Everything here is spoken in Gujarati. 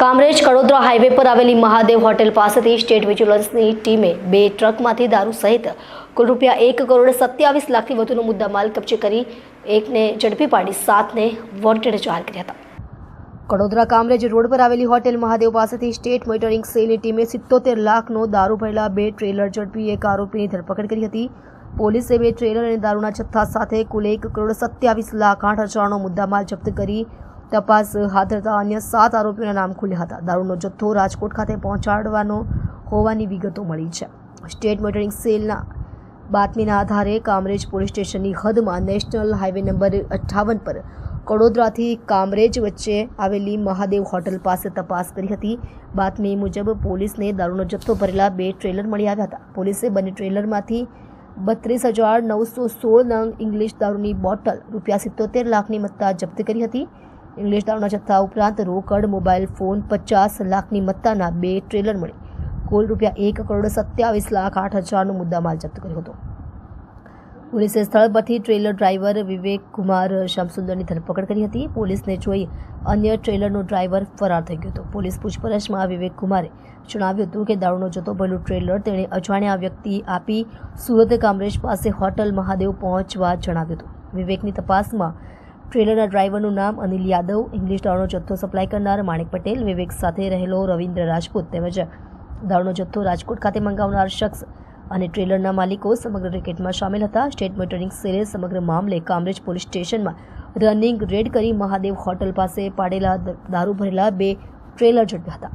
કામરેજ કડોદરા હાઈવે પર આવેલી મહાદેવ હોટેલ પાસેથી સ્ટેટ વિજિલન્સની ટીમે બે ટ્રકમાંથી દારૂ સહિત કુલ રૂપિયા એક કરોડ સત્યાવીસ લાખથી વધુનો મુદ્દામાલ કબજે કરી એકને ઝડપી પાડી સાતને વોન્ટેડ જાહેર કર્યા હતા. કડોદરા કામરેજ રોડ પર આવેલી હોટેલ મહાદેવ પાસેથી સ્ટેટ મોનિટરિંગ સેલની ટીમે સિત્તોતેર લાખનો દારૂ ભરેલા બે ટ્રેલર ઝડપી એક આરોપીની ધરપકડ કરી હતી. પોલીસે બે ટ્રેલર અને દારૂના જથ્થા સાથે કુલ એક કરોડ સત્યાવીસ લાખ આઠ હજારનો મુદ્દામાલ જપ્ત કરી તપાસ હાથ ધરતા અન્ય સાત આરોપીઓના નામ ખુલ્યા હતા. દારૂનો જથ્થો રાજકોટ ખાતે પહોંચાડવાનો હોવાની વિગતો મળી છે. સ્ટેટ મોનિટરિંગ સેલના બાતમીના આધારે કામરેજ પોલીસ સ્ટેશનની હદમાં નેશનલ હાઈવે નંબર અઠ્ઠાવન પર કડોદરાથી કામરેજ વચ્ચે આવેલી મહાદેવ હોટલ પાસે તપાસ કરી હતી. બાતમી મુજબ પોલીસને દારૂનો જથ્થો ભરેલા બે ટ્રેલર મળી આવ્યા હતા. પોલીસે બંને ટ્રેલરમાંથી બત્રીસ હજાર નવસો સોળ નંગ ઇંગ્લિશ દારૂની બોટલ રૂપિયા સિત્તોતેર લાખની મત્તા જપ્ત કરી હતી. ઇંગ્લિશ દારૂના જથ્થા ઉપરાંત રોકડ, મોબાઈલ ફોન પચાસ લાખની મત્તાના બે ટ્રેલર મળી. કુલ રૂપિયા એક કરોડ સત્યાવીસ લાખ આઠ હજારનો મુદ્દામાલ જપ્ત કર્યો હતો. પોલીસે સ્થળ પરથી ટ્રેલર ડ્રાઈવર વિવેક કુમાર શ્યામસુંદરની ધરપકડ કરી હતી. પોલીસને જોઈ અન્ય ટ્રેલરનો ડ્રાઈવર ફરાર થઈ ગયો હતો. પોલીસ પૂછપરછમાં વિવેક કુમારે જણાવ્યું હતું કે દારૂનો જતો ભરેલું ટ્રેલર તેણે અજાણ્યા વ્યક્તિ આપી સુરત કામરેજ પાસે હોટલ મહાદેવ પહોંચવા જણાવ્યું હતું. વિવેકની તપાસમાં ટ્રેલરના ડ્રાઈવરનું નામ અનિલ યાદવ, ઇંગ્લિશ દારૂનો જથ્થો સપ્લાય કરનાર માણેક પટેલ, વિવેક સાથે રહેલો રવિન્દ્ર રાજપૂત તેમજ દારૂનો જથ્થો રાજકોટ ખાતે મંગાવનાર શખ્સ અને ટ્રેલરના માલિકો સમગ્ર રેકેટમાં સામેલ હતા. સ્ટેટ મોનિટરિંગ સેલે સમગ્ર મામલે કામરેજ પોલીસ સ્ટેશનમાં રનિંગ રેડ કરી મહાદેવ હોટલ પાસે પાડેલા દારૂ ભરેલા બે ટ્રેલર ઝડપ્યા હતા.